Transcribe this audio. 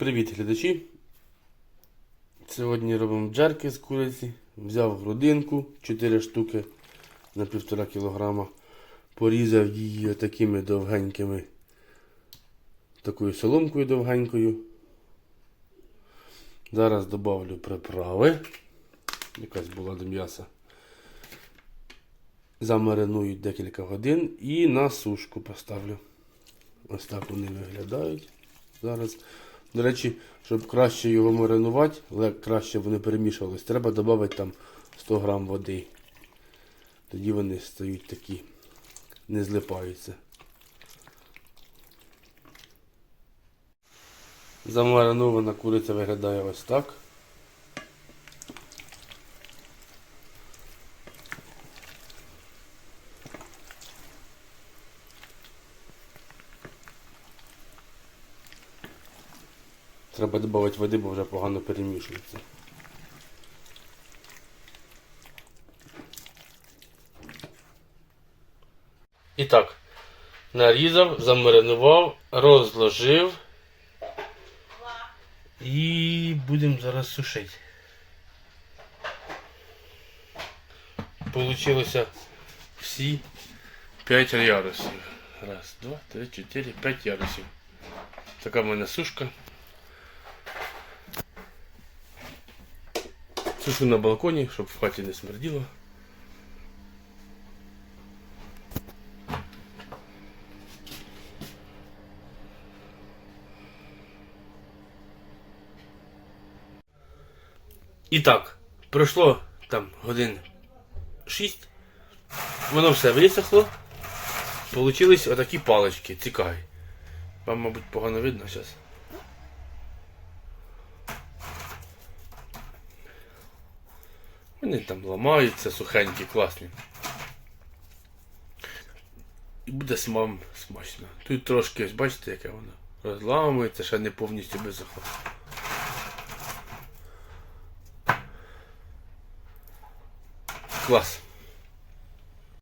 Привіт, глядачі! Сьогодні робимо джерки з куриці. Взяв грудинку 4 штуки на 1,5 кг. Порізав її такими довгенькими, такою соломкою довгенькою. Зараз додавлю приправи. Якась була до м'яса. Замариную декілька годин і на сушку поставлю. Ось так вони виглядають зараз. До речі, щоб краще його маринувати, але краще вони перемішувались, треба додати там 100 грам води. Тоді вони стають такі, не злипаються. Замаринована куриця виглядає ось так. Треба додати води, бо вже погано перемішується. І так, нарізав, замаринував, розложив. І будемо зараз сушити. Получилося всі 5 ярусів. Раз, два, три, чотири, п'ять ярусів. Така в мене сушка. Сушу на балконі, щоб в хаті не смерділо. І так, пройшло там годин 6. Воно все висохло. Получились отакі палички, цікаві. Вам, мабуть, погано видно зараз. Вони там ламаються, сухенькі, класні. І буде смам смачно. Тут трошки, ось бачите, яке воно розламується, ще не повністю без висохло. Клас.